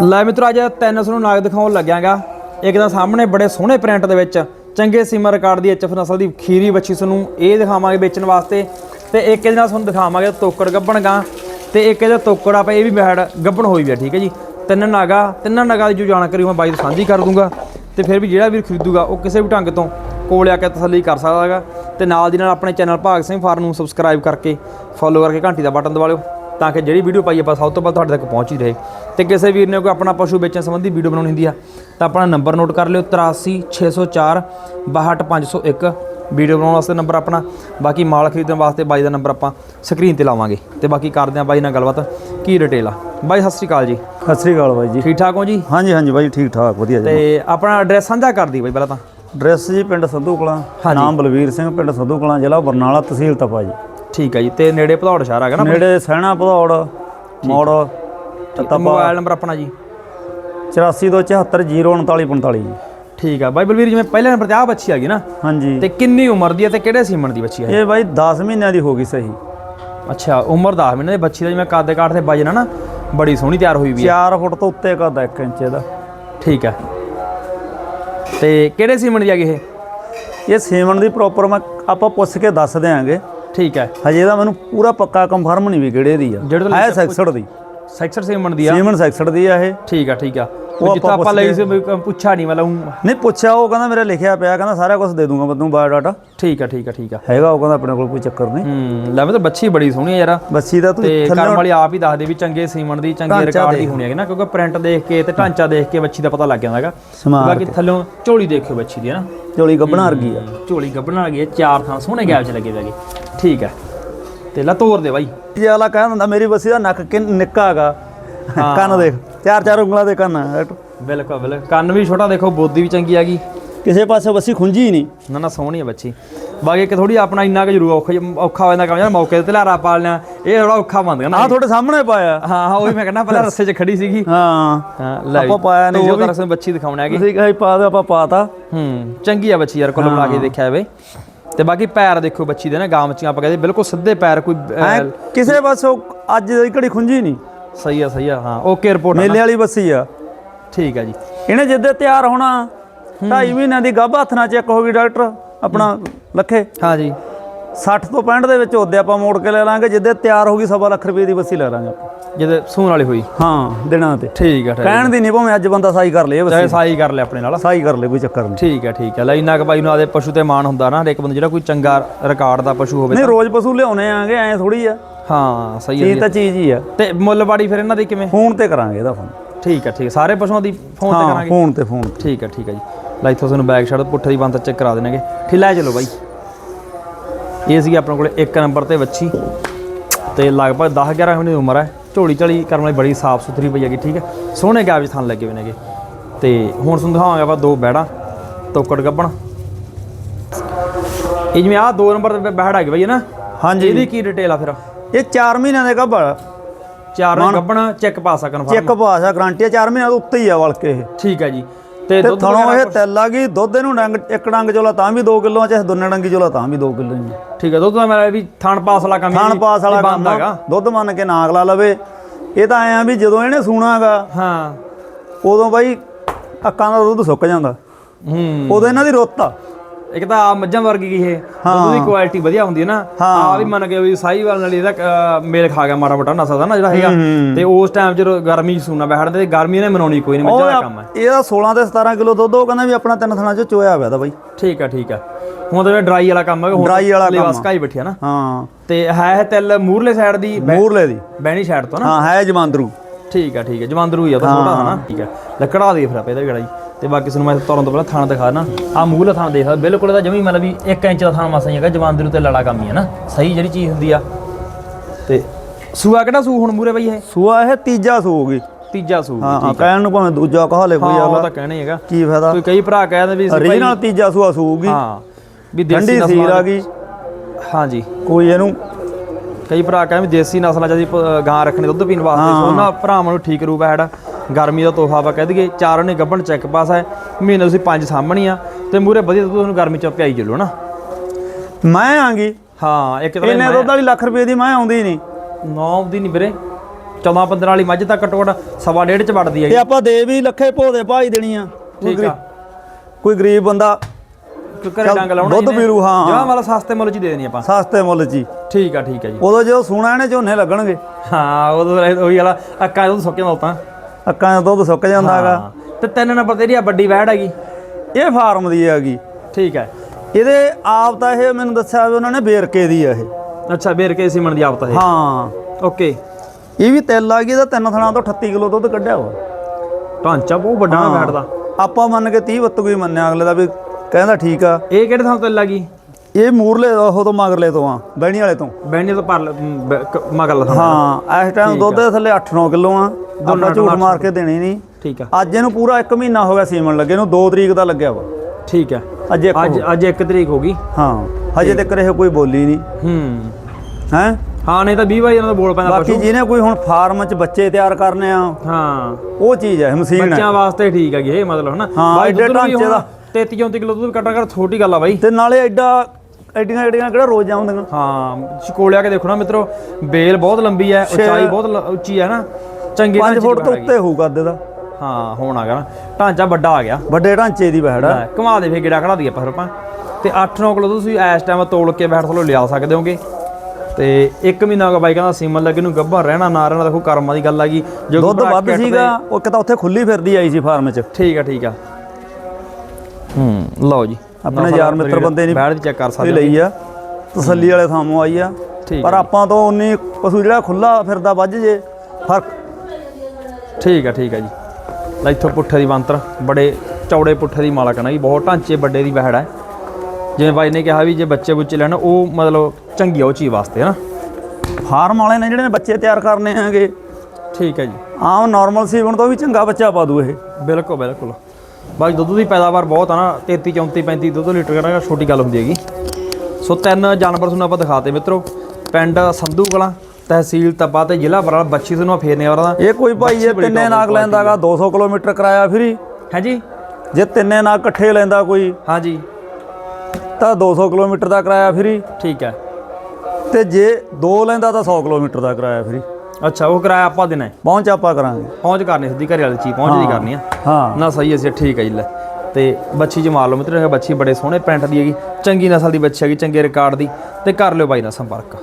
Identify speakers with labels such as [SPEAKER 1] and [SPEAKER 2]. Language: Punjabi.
[SPEAKER 1] ਲੈ ਮਿੱਤਰੋ, ਅੱਜ ਤਿੰਨ ਨੂੰ ਨਾਗ ਦਿਖਾਉਣ ਲੱਗਿਆਗਾ। ਇੱਕ ਤਾਂ ਸਾਹਮਣੇ ਬੜੇ ਸੋਹਣੇ ਪ੍ਰਿੰਟ ਦੇ ਵਿੱਚ ਚੰਗੇ ਸੀਮਾ ਰਿਕਾਰਡ ਦੀ ਐਚਐਫ ਨਸਲ ਦੀ ਖੀਰੀ ਬੱਚੀ ਤੁਹਾਨੂੰ ਇਹ ਦਿਖਾਵਾਂਗੇ ਵੇਚਣ ਵਾਸਤੇ। ਤੇ ਇੱਕ ਇਹਦੇ ਨਾਲ ਤੁਹਾਨੂੰ ਦਿਖਾਵਾਂਗੇ ਤੋਕੜ ਗੱਬਣ ਗਾਂ ਤੇ ਇੱਕ ਇਹਦਾ ਤੋਕੜ ਆਪਾਂ ਇਹ ਵੀ ਬੈੜ ਗੱਬਣ ਹੋਈ ਵੀ ਆ, ਠੀਕ ਹੈ ਜੀ। ਤਿੰਨ ਨਾਗਾ, ਤਿੰਨਾਂ ਨਾਗਾ ਦੀ ਜੋ ਜਾਣਕਾਰੀ ਮੈਂ ਬਾਈ ਤੋਂ ਸਾਂਝੀ ਕਰ ਦੂੰਗਾ। ਤੇ ਫਿਰ ਵੀ ਜਿਹੜਾ ਵੀ ਖਰੀਦੂਗਾ, ਉਹ ਕਿਸੇ ਵੀ ਢੰਗ ਤੋਂ ਕੋਲ ਆ ਕੇ ਤਸੱਲੀ ਕਰ ਸਕਦਾ ਹੈਗਾ ਤੇ ਨਾਲ ਦੀ ਨਾਲ ਆਪਣੇ ਚੈਨਲ ਭਾਗ ਸਿੰਘ ਫਾਰਮ ਨੂੰ ਸਬਸਕ੍ਰਾਈਬ ਕਰਕੇ ਫੋਲੋ ਕਰਕੇ ਘੰਟੀ ਦਾ ਬਟਨ ਦਬਾ ਲਿਓ। ਤਾਂ ਕਿ ਜਿਹੜੀ ਵੀਡੀਓ ਪਾਈ ਆਪਾਂ ਸਭ ਤੋਂ ਪਹਿਲਾਂ ਤੁਹਾਡੇ ਤੱਕ ਪਹੁੰਚ ਹੀ ਰਹੇ। ਤੇ ਕਿਸੇ ਵੀਰ ਨੇ ਕੋਈ ਆਪਣਾ ਪਸ਼ੂ ਵੇਚਣ ਸੰਬੰਧੀ ਵੀਡੀਓ ਬਣਾਉਣੀ ਹੁੰਦੀ ਆ ਤਾਂ ਆਪਣਾ ਨੰਬਰ ਨੋਟ ਕਰ ਲਿਓ 83604 62501 ਵੀਡੀਓ ਬਣਾਉਣ ਵਾਸਤੇ ਨੰਬਰ ਆਪਣਾ ਬਾਕੀ ਮਾਲ ਖਰੀਦਣ ਵਾਸਤੇ ਬਾਈ ਦਾ ਨੰਬਰ ਆਪਾਂ ਸਕਰੀਨ ਤੇ ਲਾਵਾਂਗੇ। ਤੇ ਬਾਕੀ ਕਰਦੇ ਆ ਬਾਈ ਨਾਲ ਗੱਲਬਾਤ। ਕੀ ਡਿਟੇਲ ਆ? ਬਾਈ ਸਤਿ ਸ਼੍ਰੀ ਅਕਾਲ ਜੀ।
[SPEAKER 2] ਸਤਿ ਸ੍ਰੀ ਅਕਾਲ ਬਾਈ ਜੀ।
[SPEAKER 1] ਠੀਕ ਠਾਕ ਹੋ ਜੀ?
[SPEAKER 2] ਹਾਂਜੀ ਹਾਂਜੀ ਬਾਈ ਠੀਕ ਠਾਕ ਵਧੀਆ ਜੀ।
[SPEAKER 1] ਤੇ ਆਪਣਾ ਐਡਰੈਸ ਸਾਂਝਾ ਕਰ ਦੀ ਬਾਈ ਪਹਿਲਾਂ ਤਾਂ।
[SPEAKER 2] ਡਰੈਸ ਜੀ ਪਿੰਡ ਸੰਧੂ ਕਲਾਂ। ਨਾਮ ਬਲਵੀਰ ਸਿੰਘ ਪਿੰਡ ਸੰਧੂ ਕਲਾਂ ਜ਼ਿਲ੍ਹਾ ਬਰਨਾਲਾ ਤਹਿਸੀਲ ਤਪਾ ਜੀ।
[SPEAKER 1] ਠੀਕ ਹੈ ਜੀ ਤੇ ਨੇੜੇ ਭਦੌੜ ਸ਼ਹਿਰ ਹੈਗਾ ਨਾ
[SPEAKER 2] ਨੇੜੇ ਸਹਿਣਾ ਭਦੌੜ ਮੋੜ
[SPEAKER 1] ਤਪਾ ਮੋਬਾਈਲ ਨੰਬਰ ਆਪਣਾ ਜੀ।
[SPEAKER 2] 8427403945 ਜੀ
[SPEAKER 1] ਠੀਕ ਆ ਬਾਈ ਬਲਵੀਰ ਜਿਵੇਂ ਪਹਿਲੇ ਨੰਬਰ ਤੇ ਆ ਬੱਚੀ ਆ ਗਈ ਨਾ।
[SPEAKER 2] ਹਾਂਜੀ।
[SPEAKER 1] ਤੇ ਕਿੰਨੀ ਉਮਰ ਦੀ ਹੈ ਤੇ ਕਿਹੜੇ ਸੀਮਨ ਦੀ ਬੱਚੀ ਹੈ
[SPEAKER 2] ਇਹ? ਬਾਈ 10 ਮਹੀਨਿਆਂ ਦੀ ਹੋ ਗਈ ਸਹੀ।
[SPEAKER 1] ਅੱਛਾ ਉਮਰ 10 ਮਹੀਨੇ ਦੀ ਬੱਚੀ ਦਾ ਜਿਵੇਂ ਕੱਦ ਕਾਠ ਤੇ ਵਜਨ ਨਾ ਬੜੀ ਸੋਹਣੀ ਤਿਆਰ ਹੋਈ ਵੀ ਹੈ
[SPEAKER 2] 4 ਫੁੱਟ ਤੋਂ ਉੱਤੇ ਕਰਦਾ 1 ਇੰਚ ਦਾ
[SPEAKER 1] ਠੀਕ ਹੈ ਤੇ ਕਿਹੜੇ ਸੀਮਨ ਦੀ ਆ ਗਈ ਇਹ?
[SPEAKER 2] ਇਹ ਸੀਮਨ ਦੀ ਪ੍ਰੋਪਰ ਮੈਂ ਆਪਾਂ ਪੁੱਛ ਕੇ ਦੱਸ ਦਿਆਂਗੇ।
[SPEAKER 1] ਠੀਕ ਹੈ।
[SPEAKER 2] ਹਜੇ ਇਹਦਾ ਮੈਨੂੰ ਪੂਰਾ ਪੱਕਾ ਕੰਫਰਮ ਨਹੀਂ ਵੀ ਕਿਹੜੇ ਦੀ ਆ।
[SPEAKER 1] ਜਿਹੜੇ ਤੋਂ
[SPEAKER 2] ਹੈ ਸੈਕਸੜ ਦੀ।
[SPEAKER 1] ਸੈਕਟਰ ਸੀਮਨ ਦੀ ਆ।
[SPEAKER 2] ਸੀਮਨ ਸੈਕਸੜ ਦੀ ਆ ਇਹ।
[SPEAKER 1] ਠੀਕ ਆ ਠੀਕ ਆ।
[SPEAKER 2] ਉਹ
[SPEAKER 1] ਜਿੱਥੋਂ
[SPEAKER 2] ਆਪਾਂ
[SPEAKER 1] ਲਈ
[SPEAKER 2] ਪੁੱਛ
[SPEAKER 1] ਸੀ ਵੀ ਪੁੱਛਾ ਨਹੀਂ ਮਤਲਬ।
[SPEAKER 2] ਨਹੀਂ ਪੁੱਛਿਆ ਉਹ ਕਹਿੰਦਾ ਮੇਰਾ ਲਿਖਿਆ ਪਿਆ ਕਹਿੰਦਾ ਸਾਰਾ ਕੁਝ ਦੇ ਦੂੰਗਾ ਮੈਂ ਤੈਨੂੰ ਬਾਇਓਡਾਟਾ
[SPEAKER 1] ਠੀਕ ਆ ਠੀਕ ਆ ਠੀਕ ਆ।
[SPEAKER 2] ਹੈਗਾ ਉਹ ਕਹਿੰਦਾ ਆਪਣੇ ਕੋਲ ਕੋਈ ਚੱਕਰ ਨਹੀਂ।
[SPEAKER 1] ਹੂੰ ਲੈ ਮੈਂ ਤਾਂ ਬੱਚੀ ਬੜੀ ਸੋਹਣੀ ਆ ਯਾਰ।
[SPEAKER 2] ਬੱਸੀ ਦਾ ਤੂੰ ਥੱਲੇ
[SPEAKER 1] ਕਰਮ ਵਾਲੀ ਆਪ ਹੀ ਦੱਸਦੇ ਵੀ ਚੰਗੇ ਸੀਮਨ ਦੀ ਚੰਗੇ ਰਿਕਾਰਡ ਦੀ। ਹੋਣੀ ਹੈ ਨਾ ਕਿਉਂਕਿ ਪ੍ਰਿੰਟ ਦੇਖ ਕੇ ਤੇ ਢਾਂਚਾ ਦੇਖ ਕੇ ਬੱਚੀ ਦਾ ਪਤਾ ਲੱਗ ਜਾਂਦਾ ਹੈਗਾ ਬਾਕੀ ਥੱਲੋਂ ਝੋਲੀ ਦੇਖਿਓ ਬੱਚੀ ਦੀ ਨਾ?
[SPEAKER 2] ਝੋਲੀ ਗੱਬਣਾ ਵਰਗੀ ਆ।
[SPEAKER 1] ਝੋਲੀ ਗੱਭਣ ਵਾਲੀ ਹੈ ਚਾਰ ਥਾਂ ਸੋਹਣੇ ਗੈਪ 'ਚ ਲੱਗੇ ਹੋਏਗੇ ਠੀਕ ਹੈ ਤੇ ਲੈ ਤੋਰ ਦੇ ਬਾਈ।
[SPEAKER 2] ਇਹ ਵਾਲਾ ਕਹਿ ਦਿੰਦਾ ਮੇਰੀ ਬੱਸੀ ਦਾ ਨੱਕ ਕਿ ਨਿੱਕਾ ਹੈਗਾ। ਕੰਨ ਦੇਖ। ਚਾਰ ਚਾਰ ਉਂਗਲਾਂ ਦੇ ਕੰਨ ਆ।
[SPEAKER 1] ਬਿਲਕੁਲ ਬਿਲਕੁਲ। ਕੰਨ ਵੀ ਛੋਟਾ ਦੇਖੋ ਬੋਦੀ ਵੀ ਚੰਗੀ ਹੈਗੀ।
[SPEAKER 2] ਕਿਸੇ ਪਾਸੇ ਬੱਸੀ ਖੁੰਝੀ ਹੀ ਨਹੀਂ।
[SPEAKER 1] ਨਾ ਨਾ ਸੋਹਣੀ ਹੈ ਬੱਚੀ। ਬਾਕੀ ਕਿ ਥੋੜੀ ਆਪਣਾ ਇੰਨਾ ਕੁ ਜ਼ਰੂਰ ਔਖਾ ਔਖਾ ਹੋ ਜਾਂਦਾ ਕੰਮ ਯਾਰ ਮੌਕੇ ਤੇ ਧਲਾਰਾ ਪਾਲਣਾ ਇਹ ਥੋੜਾ ਔਖਾ ਬਣਦਾ ਨਾ।
[SPEAKER 2] ਆ ਤੁਹਾਡੇ ਸਾਹਮਣੇ ਪਾਇਆ।
[SPEAKER 1] ਹਾਂ ਹਾਂ ਉਹੀ ਮੈਂ ਕਹਿੰਦਾ ਪਹਿਲਾਂ ਰਸਤੇ 'ਚ ਖੜੀ ਸੀਗੀ।
[SPEAKER 2] ਹਾਂ।
[SPEAKER 1] ਹਾਂ ਲੈ
[SPEAKER 2] ਆਪਾਂ ਪਾਇਆ ਨਹੀਂ
[SPEAKER 1] ਜੋ
[SPEAKER 2] ਵੀ-
[SPEAKER 1] ਤਰ੍ਹਾਂ ਬੱਚੀ ਦਿਖਾਉਣਾ ਹੈਗੀ।
[SPEAKER 2] ਤੁਸੀਂ ਕਹੇ ਪਾ ਦੇ ਆਪਾਂ ਪਾਤਾ।
[SPEAKER 1] ਹੂੰ ਚੰਗੀ ਆ ਬੱਚੀ ਯਾਰ ਕੋਲ ਬਣਾ ਕੇ ਦੇਖਿਆ ਜਾਵੇ। ਤੇ ਬਾਕੀ ਪੈਰ ਦੇਖੋ ਬੱਚੀ ਦੇ ਨਾ ਗਾਂ ਮੱਚੀਆਂ ਆਪਾਂ ਕਹਿੰਦੇ ਬਿਲਕੁਲ ਸਿੱਧੇ ਪੈਰ ਕੋਈ
[SPEAKER 2] ਕਿਸੇ ਪਾਸੋਂ ਅੱਜ ਦੀ ਘੜੀ ਖੁੰਝੀ ਨਹੀਂ।
[SPEAKER 1] ਸਹੀ ਆ ਸਹੀ ਆ ਹਾਂ ਓਕੇ ਰਿਪੋਰਟ
[SPEAKER 2] ਮੇਲੇ ਵਾਲੀ ਬੱਸੀ ਆ।
[SPEAKER 1] ਠੀਕ ਆ ਜੀ।
[SPEAKER 2] ਇਹਨੇ ਜਿੱਦੇ ਤਿਆਰ ਹੋਣਾ ਢਾਈ ਮਹੀਨਿਆਂ ਦੀ ਗੱਭ ਹੱਥ ਨਾਲ ਚੈੱਕ ਹੋ ਗਈ ਡਾਕਟਰ ਆਪਣਾ ਲੱਖੇ।
[SPEAKER 1] ਹਾਂ ਜੀ।
[SPEAKER 2] 60 ਤੋਂ 65 ਦੇ ਵਿੱਚ ਉਹਦੇ ਆਪਾਂ ਮੋੜ ਕੇ ਲੈ ਲਾਂਗੇ ਜਿੱਦੇ ਤਿਆਰ ਹੋ ਗਈ ਸਵਾ ਲੱਖ ਰੁਪਏ ਦੀ ਬੱਸੀ ਲੈ ਲਾਂਗੇ ਆਪਾਂ।
[SPEAKER 1] ਜਦ ਸੂਣ ਵਾਲੀ ਹੋਈ।
[SPEAKER 2] ਹਾਂ ਦਿਨਾਂ ਤੇ।
[SPEAKER 1] ਠੀਕ ਆ ਠੀਕ ਆ।
[SPEAKER 2] ਕਹਿਣ ਦੀ ਨਹੀਂ ਭਾਵੇਂ ਅੱਜ ਬੰਦਾ ਸਾਈ ਕਰ ਲੇ ਬੱਸੀ।
[SPEAKER 1] ਸਾਈ ਕਰ ਲੈ ਆਪਣੇ ਨਾਲ।
[SPEAKER 2] ਸਾਈ ਕਰ ਲੇ ਕੋਈ ਚੱਕਰ ਨਹੀਂ।
[SPEAKER 1] ਠੀਕ ਹੈ ਠੀਕ ਹੈ ਲੈ ਇੰਨਾ ਕੁ ਬਾਈ ਨੂੰ ਆਦੇ ਪਸ਼ੂ ਤੇ ਮਾਣ ਹੁੰਦਾ ਨਾ ਹਰੇਕ ਬੰਦੇ ਜਿਹੜਾ ਕੋਈ ਚੰਗਾ ਰਿਕਾਰਡ ਦਾ ਪਸ਼ੂ ਹੋਵੇ
[SPEAKER 2] ਨਹੀਂ ਰੋਜ਼ ਪਸ਼ੂ ਲਿਆਉਣੇ ਆਂਗੇ ਐ ਥੋੜੀ ਆ।
[SPEAKER 1] ਹਾਂ ਸਹੀ ਹੈ
[SPEAKER 2] ਤਾਂ ਚੀਜ਼ ਹੀ ਆ।
[SPEAKER 1] ਤੇ ਮੁੱਲਵਾੜੀ ਫਿਰ ਇਹਨਾਂ ਦੀ ਕਿਵੇਂ?
[SPEAKER 2] ਫੋਨ ਤੇ ਕਰਾਂਗੇ ਇਹਦਾ ਫੋਨ।
[SPEAKER 1] ਠੀਕ ਹੈ ਠੀਕ ਹੈ ਸਾਰੇ ਪਸ਼ੂਆਂ ਦੀ ਫੋਨ ਤੇ ਕਰਾਂਗੇ?
[SPEAKER 2] ਫੋਨ ਤੇ ਫੋਨ
[SPEAKER 1] ਠੀਕ ਹੈ ਠੀਕ ਹੈ ਜੀ। ਲੈ ਇੱਥੋਂ ਤੁਹਾਨੂੰ ਬੈਗ ਛੱਡ ਪੁੱਠੇ ਦੀ ਬੰਦ ਚੈੱਕ ਕਰਾ ਦੇਣਗੇ। ਠੀਕ ਲੈ ਚਲੋ ਬਾਈ। ਇਹ ਸੀ ਆਪਣੇ ਕੋਲੇ ਇੱਕ ਨੰਬਰ ਤੇ ਵੱਛੀ। ਤੇ ਲਗਭਗ 10 11 ਮਹੀਨੇ ਦੀ ਉਮਰ ਹੈ। ਝੋਲੀ ਝਲੀ ਕਰਨ ਵਾਲੀ ਬੜੀ ਸਾਫ਼ ਸੁਥਰੀ ਪਈ ਹੈਗੀ ਠੀਕ ਹੈ। ਸੋਹਣੇ ਗਾਬ ਥਾਂ ਲੱਗੇ ਹੋਏ ਨੇਗੇ। ਤੇ ਹੁਣ ਤੁਹਾਨੂੰ ਦਿਖਾਵਾਂਗੇ ਆਪਾਂ ਦੋ ਬੈੜਾਂ ਤੋਕੜ ਗੱਬਣ। ਇਹ ਜਿਵੇਂ ਆਹ ਦੋ ਨੰਬਰ ਤੇ ਬੈੜ ਹੈਗੀ ਬਈ ਹੈ ਨਾ?
[SPEAKER 2] ਹਾਂਜੀ।
[SPEAKER 1] ਇਹਦੀ ਕੀ ਡਿਟੇਲ ਆ ਫਿਰ?
[SPEAKER 2] ਇਹ 4 ਮਹੀਨਿਆਂ ਦੇ ਗੱਭਾ
[SPEAKER 1] ਚਾਰ ਗੱਬਣ ਚੈੱਕ ਪਾ ਸਕਣ
[SPEAKER 2] ਚੈੱਕ ਪਾਸ ਆ ਗਾਰੰਟੀ 4 ਮਹੀਨਿਆਂ ਤੋਂ ਉੱਤੇ ਹੀ ਆ ਵਲ ਕੇ ਇਹ।
[SPEAKER 1] ਠੀਕ ਹੈ ਜੀ। ਤੇ
[SPEAKER 2] ਤੇ
[SPEAKER 1] ਦੁੱਧ
[SPEAKER 2] ਥਣੋਂ
[SPEAKER 1] ਵਗੈਰਾ
[SPEAKER 2] ਇਹ ਤੈਲ ਆ ਗਈ ਦੁੱਧ ਇਹਨੂੰ ਡੰਗ ਇੱਕ ਡੰਗ ਚੋਲਾ ਤਾਂ ਵੀ 2 ਕਿਲੋ ਚਾਹੇ ਦੋਨੇ ਡੰਗੀ ਚੋਲਾ ਤਾਂ ਵੀ 2 ਕਿਲੋ ਹੀ ਆ।
[SPEAKER 1] ਠੀਕ ਹੈ ਦੁੱਧ ਦਾ ਮੇਰਾ ਵੀ ਥਣ ਪਾਸ ਵਾਲਾ ਕੰਮ
[SPEAKER 2] ਖਾਣ ਪਾਸ ਵਾਲਾ ਕੰਮ
[SPEAKER 1] ਹੈਗਾ
[SPEAKER 2] ਆ, ਦੁੱਧ ਮੰਨ ਕੇ ਨਾ ਅਗਲਾ ਲਵੇ। ਇਹ ਤਾਂ ਐ ਆ ਵੀ ਜਦੋਂ ਇਹਨੇ ਸੂਣਾਗਾ
[SPEAKER 1] ਹਾਂ।
[SPEAKER 2] ਉਦੋਂ ਬਾਈ ਅੱਕਾਂ ਦਾ ਦੁੱਧ ਸੁੱਕ ਜਾਂਦਾ।
[SPEAKER 1] ਹੂੰ।
[SPEAKER 2] ਉਦੋਂ ਇਹਨਾਂ ਦੀ ਰੁੱਤ ਆ।
[SPEAKER 1] ਇੱਕ ਤਾਂ ਆ ਮੱਝਾਂ ਵਰਗੀ ਕੀ ਇਹ। ਦੁੱਧ ਦੀ ਕੁਆਲਿਟੀ ਵਧੀਆ ਹੁੰਦੀ ਹੈ ਨਾ। ਆ ਵੀ ਮੰਨ ਕੇ ਵੀ ਸਾਈਵਾਲ ਨਾਲ ਇਹਦਾ ਮੇਲ ਖਾ ਗਿਆ ਮਾੜਾ ਮੋਟਾ ਨਸਲ ਦਾ ਨਾ ਜਿਹੜਾ ਹੈਗਾ। ਤੇ ਉਸ ਟਾਈਮ ਜਦੋਂ ਗਰਮੀ ਸੂਣਾ ਬੈਠਦੇ ਤੇ ਗਰਮੀ ਇਹਨੇ ਮਨਾਉਣੀ ਕੋਈ ਨਹੀਂ ਮੱਝਾਂ ਦਾ ਕੰਮ ਹੈ।
[SPEAKER 2] ਇਹਦਾ 16 ਤੇ 17 ਕਿਲੋ ਦੁੱਧ ਉਹ ਕਹਿੰਦਾ ਵੀ ਆਪਣਾ ਤਿੰਨ ਥਣਾ ਚ ਚੋਇਆ ਹੋਇਆ ਦਾ ਬਾਈ।
[SPEAKER 1] ਠੀਕ ਆ ਠੀਕ ਆ ਹੁਣ ਤਾਂ ਡਰਾਈ ਵਾਲਾ ਕੰਮ ਹੈ ਹੁਣ
[SPEAKER 2] Dry ਵਾਲਾ ਕੰਮ ਆ।
[SPEAKER 1] ਸਕਾਈ ਬੈਠੀ ਆ ਨਾ।
[SPEAKER 2] ਹਾਂ।
[SPEAKER 1] ਤੇ ਹੈ ਤਿਲ ਮੂਰਲੇ ਸਾਈਡ ਦੀ
[SPEAKER 2] ਮੂਰਲੇ ਦੀ।
[SPEAKER 1] ਬਹਿਣੀ ਸਾਈਡ ਤੋਂ ਨਾ।
[SPEAKER 2] ਹਾਂ ਹੈ ਜਮਾਂਦਰੂ।
[SPEAKER 1] ਠੀਕ ਆ ਠੀਕ ਆ ਜਵਾਂਦਰੂ ਹੀ ਆ ਤਾਂ ਛੋਟਾ ਹਨਾ ਠੀਕ ਆ ਲੱਕੜਾ ਦੇ ਫਿਰ ਆਪਾਂ ਇਹਦਾ ਗੜਾ ਤੇ ਬਾਕੀ ਤੁਹਾਨੂੰ ਮੈਂ ਤੁਰਨ ਤੋਂ ਪਹਿਲਾਂ ਥਾਣ ਦਿਖਾ ਨਾ ਆ ਮੂਲ ਥਾਣ ਦੇਖ ਬਿਲਕੁਲ ਇਹਦਾ ਜਮੀ ਮਤਲਬ ਵੀ 1 ਇੰਚ ਦਾ ਥਾਣ ਮਾਸਾ ਹੀ ਹੈਗਾ ਜਵਾਂਦਰੂ ਤੇ ਲੜਾ ਕੰਮ ਹੀ ਹੈ ਨਾ। ਸਹੀ ਜਿਹੜੀ ਚੀਜ਼ ਹੁੰਦੀ ਆ। ਤੇ ਸੂਆ ਕਿਹੜਾ ਸੂ ਹੁਣ ਮੂਰੇ ਬਈ ਇਹ?
[SPEAKER 2] ਸੂਆ ਇਹ ਤੀਜਾ ਸੂ ਹੋ ਗਈ
[SPEAKER 1] ਤੀਜਾ ਸੂ
[SPEAKER 2] ਹਾਂ ਕਹਿਣ ਨੂੰ ਭਾਵੇਂ ਦੂਜਾ ਕਹਾ ਲੈ ਕੋਈ ਅਗਲਾ
[SPEAKER 1] ਤਾਂ ਕਹਿਣਾ ਹੀ ਹੈਗਾ।
[SPEAKER 2] ਕੀ ਫਾਇਦਾ?
[SPEAKER 1] ਕੋਈ ਕਈ ਭਰਾ ਕਹਿੰਦੇ ਵੀ
[SPEAKER 2] ਰੀ ਨਾਲ ਤੀਜਾ ਸੂਆ ਸੂਗੀ
[SPEAKER 1] ਹਾਂ ਵੀ ਦੇਸੀ ਨਸਲਾਂ
[SPEAKER 2] ਆ ਗਈ।
[SPEAKER 1] ਹਾਂਜੀ
[SPEAKER 2] ਕੋਈ ਇਹਨੂੰ
[SPEAKER 1] ਕਈ ਭਰਾ ਕਹਿੰਦੇ ਵੀ ਦੇਸੀ ਨਸਲਾਂ ਚ ਅਸੀਂ ਗਾਂ ਰੱਖਣੀ ਦੁੱਧ ਪੀਣ ਵਾਸਤੇ। ਸੋ ਉਹਨਾਂ ਭਰਾਵਾਂ ਨੂੰ ਠੀਕ ਰੂਪ ਹੈ ਸਾਡਾ ਗਰਮੀ ਦਾ ਤੋਹਫਾ ਵਾ ਕਹਿ ਦਈਏ ਚਾਰ ਨੇ ਗੱਭਣ ਚੈੱਕ ਪਾਸ ਹੈ ਮਹੀਨੇ ਤੁਸੀਂ ਪੰਜ ਸਾਂਭਣੀ ਆ ਤੇ ਮੂਰੇ ਵਧੀਆ ਤੁਹਾਨੂੰ ਗਰਮੀ ਚ ਪਿਆਈ ਚੱਲੋ ਨਾ।
[SPEAKER 2] ਮੈਂ ਆਂਗੀ?
[SPEAKER 1] ਹਾਂ ਇੱਕ ਤਾਂ
[SPEAKER 2] ਇਹਨੇ ਦੁੱਧ ਵਾਲੀ ਲੱਖ ਰੁਪਏ ਦੀ ਮੈਂ ਆਉਂਦੀ ਨਹੀਂ।
[SPEAKER 1] ਨੌ ਦੀ ਨਹੀਂ ਵੀਰੇ। 14 15 ਵਾਲੀ ਮੱਝ ਤਾਂ ਘੱਟੋ ਘੱਟ ਸਵਾ ਡੇਢ ਚ ਵੜਦੀ
[SPEAKER 2] ਤੇ
[SPEAKER 1] ਹੈ
[SPEAKER 2] ਆਪਾਂ ਦੇ ਵੀ ਲੱਖੇ ਭੋਦੇ ਭਾਈ ਦੇਣੀ ਆ।
[SPEAKER 1] ਠੀਕ ਆ।
[SPEAKER 2] ਕੋਈ ਗਰੀਬ ਬੰਦਾ
[SPEAKER 1] ਘਰੇ
[SPEAKER 2] ਚੱਲ,
[SPEAKER 1] ਡੰਗ ਲਾਉਣਾ
[SPEAKER 2] ਦੁੱਧ ਪੀ ਲੂ, ਹਾਂ।
[SPEAKER 1] ਜਮਾ ਮਤਲਬ ਸਸਤੇ ਮੁੱਲ ਚ ਦੇ ਦੇਣੀ ਆਪਾਂ।
[SPEAKER 2] ਸਸਤੇ ਮੁੱਲ 'ਚ
[SPEAKER 1] ਠੀਕ ਆ ਠੀਕ ਆ ਜੀ।
[SPEAKER 2] ਉਦੋਂ ਜਦੋਂ ਸੂਣਾ ਇਹਨੇ ਝੋਨੇ ਲੱਗਣਗੇ।
[SPEAKER 1] ਹਾਂ ਉਦੋਂ ਉਹੀ ਵਾਲਾ ਅੱਕਾ ਉਹ ਸੁੱਕੇ ਤਾਂ।
[SPEAKER 2] ਅੱਕਾਂ ਦਾ ਦੁੱਧ ਸੁੱਕ ਜਾਂਦਾ ਹੈਗਾ।
[SPEAKER 1] ਤੇ ਤਿੰਨ ਨੰਬਰ ਤੇਰੀ ਆ ਵੱਡੀ ਵੈੜ ਹੈਗੀ।
[SPEAKER 2] ਇਹ ਫਾਰਮ ਦੀ ਹੈਗੀ।
[SPEAKER 1] ਠੀਕ ਹੈ।
[SPEAKER 2] ਇਹਦੇ ਆਪ ਤਾਂ ਇਹ ਮੈਨੂੰ ਦੱਸਿਆ ਵੀ ਉਹਨਾਂ ਨੇ ਬੇਰਕੇ ਦੀ ਆ ਇਹ।
[SPEAKER 1] ਅੱਛਾ ਬੇਰ ਕੇ ਸੀਮਨ ਦੀ ਆਪਤਾ ਹੈ
[SPEAKER 2] ਹਾਂ।
[SPEAKER 1] ਓਕੇ।
[SPEAKER 2] ਇਹ ਵੀ ਤਿਲ ਆ ਗਈ ਤਿੰਨ ਥਣਾ ਤੋਂ 38 ਕਿਲੋ ਦੁੱਧ ਕੱਢਿਆ ਵਾ।
[SPEAKER 1] ਢਾਂਚਾ ਬਹੁਤ ਵੱਡਾ ਵੈੜ ਦਾ।
[SPEAKER 2] ਆਪਾਂ ਮੰਨ ਕੇ 30 ਬੱਤੂ ਕੋਈ ਮੰਨਿਆ ਅਗਲੇ ਦਾ ਵੀ ਕਹਿੰਦਾ ਠੀਕ ਆ।
[SPEAKER 1] ਇਹ ਕਿਹੜੇ ਥਾਂ ਤੋਂ ਲੱਗੀ
[SPEAKER 2] ਇਹ ਮੂਰਲੇ ਉਹ ਤੋਂ ਮਗਰਲੇ ਤੋਂ ਆ ਬਹਿਣੀ ਵਾਲੇ ਤੋਂ।
[SPEAKER 1] ਬੈਣੀ ਤੋਂ ਪਰ ਮਗਲ ਲਥਾਂ
[SPEAKER 2] ਹਾਂ ਇਸ ਟਾਈਮ ਦੁੱਧ ਦੇ ਥੱਲੇ 8-9 ਕਿਲੋ ਆ। ਆਪਾਂ ਝੂਠ ਮਾਰ ਕੇ ਦੇਣੀ ਨਹੀਂ।
[SPEAKER 1] ਠੀਕ ਆ।
[SPEAKER 2] ਅੱਜ ਇਹਨੂੰ ਪੂਰਾ 1 ਮਹੀਨਾ ਹੋ ਗਿਆ ਸੀਮਨ ਲੱਗੇ ਨੂੰ 2 ਤਰੀਕ ਦਾ ਲੱਗਿਆ ਵਾ।
[SPEAKER 1] ਠੀਕ ਹੈ
[SPEAKER 2] ਅੱਜ ਇੱਕ
[SPEAKER 1] ਅੱਜ ਅੱਜ 1 ਤਰੀਕ ਹੋ ਗਈ।
[SPEAKER 2] ਹਾਂ ਹਜੇ ਤੱਕ ਇਹ ਕੋਈ ਬੋਲੀ ਨਹੀਂ।
[SPEAKER 1] ਹੂੰ।
[SPEAKER 2] ਹੈ?
[SPEAKER 1] ਹਾਂ ਨਹੀਂ ਤਾਂ 20 ਵਾਰੀ ਇਹਨਾਂ ਦਾ ਬੋਲ ਪੈਂਦਾ
[SPEAKER 2] ਬਾਕੀ ਜਿਹਨੇ ਕੋਈ ਹੁਣ ਫਾਰਮ 'ਚ ਬੱਚੇ ਤਿਆਰ ਕਰਨੇ ਆ
[SPEAKER 1] ਹਾਂ।
[SPEAKER 2] ਉਹ ਚੀਜ਼ ਹੈ ਮਸ਼ੀਨ ਹੈ।
[SPEAKER 1] ਬੱਚਿਆਂ ਵਾਸਤੇ ਠੀਕ ਹੈਗੀ ਇਹ ਮਤਲਬ ਹਨਾ?
[SPEAKER 2] ਹਾਂ, ਐਡੇ ਢਾਂਚੇ ਦਾ।
[SPEAKER 1] 33 34 ਕਿਲੋ ਦੁੱਧ ਕੱਟਾ ਕਰ ਛੋਟੀ ਗੱਲ ਆ ਬਾਈ।
[SPEAKER 2] ਤੇ ਨਾਲੇ ਐਡਾ ਐਡੀਆਂ ਐਡੀਆਂ ਕਿਹੜਾ ਰੋਜ਼ ਆਉਂਦੀਆਂ
[SPEAKER 1] ਹਾਂ ਚਕੋਲਿਆ ਕੇ ਦੇਖੋ ਨਾ ਮਿੱਤਰੋ ਬੇਲ ਬਹੁਤ ਲੰਬੀ ਹੈ ਉਚਾਈ ਬਹੁਤ ਉੱਚੀ ਹੈ ਨਾ। ਚੰਗੀ
[SPEAKER 2] 5
[SPEAKER 1] ਢਾਂਚੇ ਦੀ
[SPEAKER 2] ਫੁੱਟ ਤੋਂ। ਉੱਤੇ ਹੋਊ ਕੱਦ ਦਾ।
[SPEAKER 1] ਹਾਂ ਹੁਣ ਆ ਗਿਆ ਨਾ। ਢਾਂਚਾ ਵੱਡਾ ਆ ਗਿਆ।
[SPEAKER 2] ਵੱਡੇ ਢਾਂਚੇ ਦੀ ਬਹਿੜ ਆ।
[SPEAKER 1] ਘੁਮਾ ਦੇ ਫੇ ਗੇੜਾ ਖੜਾ ਦਈਏ ਪਰ ਆਪਾਂ। ਤੇ 8-9 ਕਿਲੋ ਤੁਸੀਂ ਇਸ ਟਾਈਮ ਤੋਲ ਕੇ ਬੈਠ ਥਲੋ ਲਿਆ ਸਕਦੇ ਹੋਗੇ। ਤੇ 1 ਮਹੀਨਾ ਹੋ ਗਿਆ ਬਾਈ ਕਹਿੰਦਾ ਸੀਮਨ ਲੱਗੇ ਨੂੰ ਗੱਭਾ ਰਹਿਣਾ ਨਾ ਰਹਿਣਾ ਦੇਖੋ ਕਰਮਾਂ ਦੀ ਗੱਲ ਆ ਗਈ। ਜੋ
[SPEAKER 2] ਦੁੱਧ ਵੱਧ ਸੀਗਾ ਉਹ ਇੱਕ ਤਾਂ ਉੱਥੇ ਖੁੱਲੀ ਫਿਰਦੀ ਆਈ ਸੀ ਫਾਰਮ 'ਚ।
[SPEAKER 1] ਠੀਕ ਆ ਠੀਕ ਆ। ਹੂੰ ਲਓ ਜੀ।
[SPEAKER 2] ਆਪਣੇ ਯਾਰ ਮਿੱਤਰ ਬੰਦੇ ਨੇ
[SPEAKER 1] ਬੈਠ ਚੈੱਕ ਕਰ ਸਕਦੇ
[SPEAKER 2] ਲਈ ਆ। ਤਸੱਲੀ ਵਾਲੇ ਥਾਮੋਂ ਆਈ ਆ। ਪਰ ਆਪਾਂ ਤੋਂ ਉਨੀ ਪਸ਼ੂ ਜਿਹੜਾ ਖੁੱਲਾ ਫਿਰਦਾ ਵੱਜ ਜੇ। ਫ਼ਰਕ
[SPEAKER 1] ਠੀਕ ਆ ਠੀਕ ਆ ਜੀ। ਲੈ ਇੱਥੋਂ ਪੁੱਠੇ ਦੀ ਬੰਤਰ ਬੜੇ ਚੌੜੇ ਪੁੱਠੇ ਦੀ ਮਾਲਕ ਨਾ ਜੀ ਬਹੁਤ ਢਾਂਚੇ ਵੱਡੇ ਦੀ ਬਹਿੜ ਹੈ ਜਿਵੇਂ ਬਾਈ ਨੇ ਕਿਹਾ ਵੀ ਜੇ ਬੱਚੇ ਬੁੱਚੇ ਲੈਣ ਉਹ ਮਤਲਬ ਚੰਗੀ ਆ ਉਹ ਚੀਜ਼ ਵਾਸਤੇ ਹੈ ਨਾ?
[SPEAKER 2] ਫਾਰਮ ਵਾਲੇ ਨੇ ਜਿਹੜੇ ਨੇ ਬੱਚੇ ਤਿਆਰ ਕਰਨੇ ਹੈਗੇ
[SPEAKER 1] ਠੀਕ ਹੈ ਜੀ।
[SPEAKER 2] ਆਮ ਨਾਰਮਲ ਸੀਵਨ ਤੋਂ ਵੀ ਚੰਗਾ ਬੱਚਾ ਪਾ ਦੂ ਇਹ।
[SPEAKER 1] ਬਿਲਕੁਲ ਬਿਲਕੁਲ। ਬਾਈ ਦੁੱਧ ਦੀ ਪੈਦਾਵਾਰ ਬਹੁਤ ਆ ਨਾ 33 34 35 ਦੁੱਧ ਲੀਟਰ ਕਰਨਾ ਛੋਟੀ ਗੱਲ ਹੁੰਦੀ ਹੈਗੀ। ਸੋ ਤਿੰਨ ਜਾਨਵਰ ਤੁਹਾਨੂੰ ਆਪਾਂ ਦਿਖਾਤੇ ਮਿੱਤਰੋ ਪਿੰਡ ਸੰਧੂ ਕਲਾਂ ਤਹਿਸੀਲ ਤੱਬਾ ਤੇ ਜ਼ਿਲ੍ਹਾ ਬਰਾੜ ਬੱਚੀ ਤੁਹਾਨੂੰ ਫੇਰਨੇ ਦਾ
[SPEAKER 2] ਇਹ ਕੋਈ ਭਾਈ ਇਹ ਤਿੰਨੇ ਨਾਗ ਲੈਂਦਾਗਾ 200 ਕਿਲੋਮੀਟਰ ਕਿਰਾਇਆ ਫਰੀ।
[SPEAKER 1] ਹੈ
[SPEAKER 2] ਜੀ ਤਿੰਨੇ ਨਾਗ ਇਕੱਠੇ ਲੈਂਦਾ ਕੋਈ
[SPEAKER 1] ਹਾਂਜੀ।
[SPEAKER 2] ਤਾਂ 200 ਕਿਲੋਮੀਟਰ ਦਾ ਕਿਰਾਇਆ ਫਰੀ।
[SPEAKER 1] ਠੀਕ ਹੈ।
[SPEAKER 2] ਤੇ ਜੇ ਦੋ ਲੈਂਦਾ ਤਾਂ 100 ਕਿਲੋਮੀਟਰ ਦਾ ਕਿਰਾਇਆ ਫਰੀ।
[SPEAKER 1] ਅੱਛਾ ਉਹ ਕਿਰਾਇਆ ਆਪਾਂ ਦੇਣਾ ਹੈ।
[SPEAKER 2] ਪਹੁੰਚ ਆਪਾਂ ਕਰਾਂਗੇ।
[SPEAKER 1] ਪਹੁੰਚ ਕਰਨੀ ਸਿੱਧੀ ਘਰੇ ਵਾਲੀ ਚੀਜ਼ ਪਹੁੰਚ ਦੀ ਕਰਨੀ ਆ।
[SPEAKER 2] ਹਾਂ।
[SPEAKER 1] ਨਾ ਸਹੀ ਅਸੀਂ ਠੀਕ ਹੈ ਜੀ ਲੈ। ਤੇ ਬੱਚੀ ਜਮਾਲ ਲਓ ਮਿੱਤਰੋ ਇਹ ਬੱਚੀ ਬੜੇ ਸੋਹਣੇ ਪੈਂਟ ਦੀ ਹੈਗੀ। ਚੰਗੀ ਨਸਲ ਦੀ ਬੱਚੀ ਹੈਗੀ ਚੰਗੇ ਰਿਕਾਰਡ ਦੀ। ਤੇ ਕਰ ਲਿਓ ਬਾਈ ਨਾਲ ਸੰਪਰਕ।